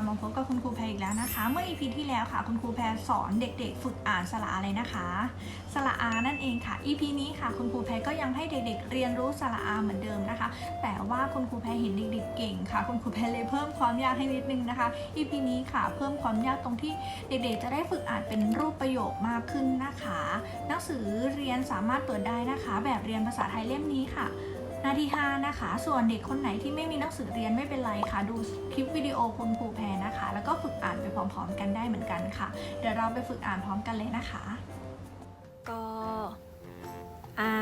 บมาพบกับคุณครูแพรอีกแล้วนะคะ เมื่อ EP ที่แล้วค่ะ คุณครูแพรสอนเด็กๆ ฝึกอ่านสระอะไรนะคะ สระอานั่นเองค่ะ EP นี้ค่ะ คุณครูแพรก็ยังให้เด็กๆ เรียนรู้สระอาเหมือนเดิมนะคะ แต่ว่าคุณครูแพรเห็นเด็กๆ เก่งค่ะ คุณครูแพรเลยเพิ่มความยากให้นิดนึงนะคะ EP นี้ค่ะ เพิ่มความยากตรงที่เด็กๆ จะได้ฝึกอ่านเป็นรูปประโยคมากขึ้นนะคะ หนังสือเรียนสามารถเปิดได้นะคะ แบบเรียนภาษาไทยเล่มนี้ค่ะ นาที่5นะคะ ส่วนเด็กคนไหนที่ไม่มีหนังสือเรียนไม่เป็นไรค่ะ ดูคลิปวิดีโอคุณครูแพรนะคะ แล้วก็ฝึกอ่านไปพร้อมๆ กันได้เหมือนกันค่ะ เดี๋ยวเราไปฝึกอ่านพร้อมกันเลยนะคะกอา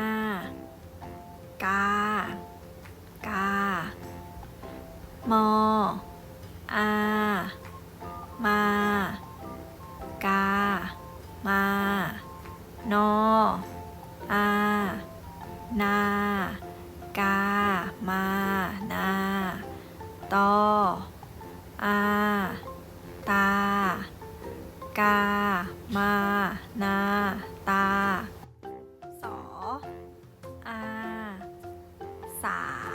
กากามออามากามานออานา กา มา นา ตอ อา ตา กา มา นา ตา สอ อา สา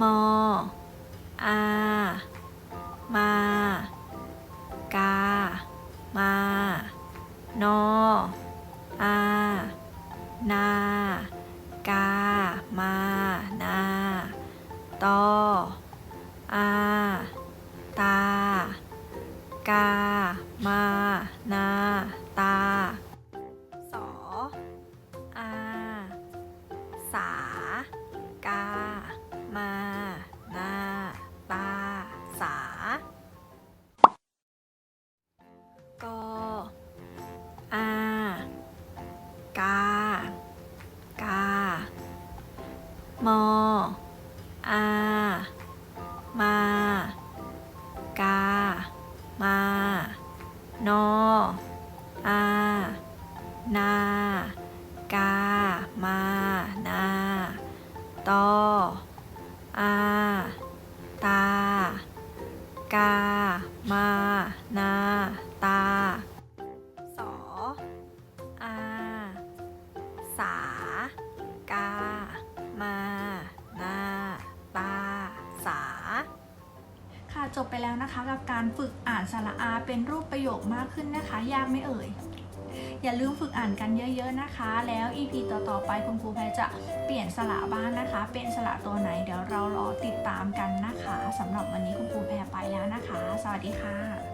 มออา มา กา มานออา นา กา มา นาตออา กากามออามา กา มานออา นา กา มา นา ตอ อา ตา กา มา นา สา กา มา นา ตา สา ค่ะจบไปแล้วนะคะ กับการฝึกอ่านสระอาเป็นรูปประโยคมากขึ้นนะคะ ยากไม่เอ่ย อย่าลืมฝึกอ่านกันเยอะ ๆนะคะ แล้ว EP ต่อๆไปคุณครูแพรจะเปลี่ยนสระบ้างนะคะ เป็นสระตัวไหนเดี๋ยวเรารอติดตามกันนะคะสำหรับวันนี้คุณครูแพรไปแล้วนะคะ สวัสดีค่ะ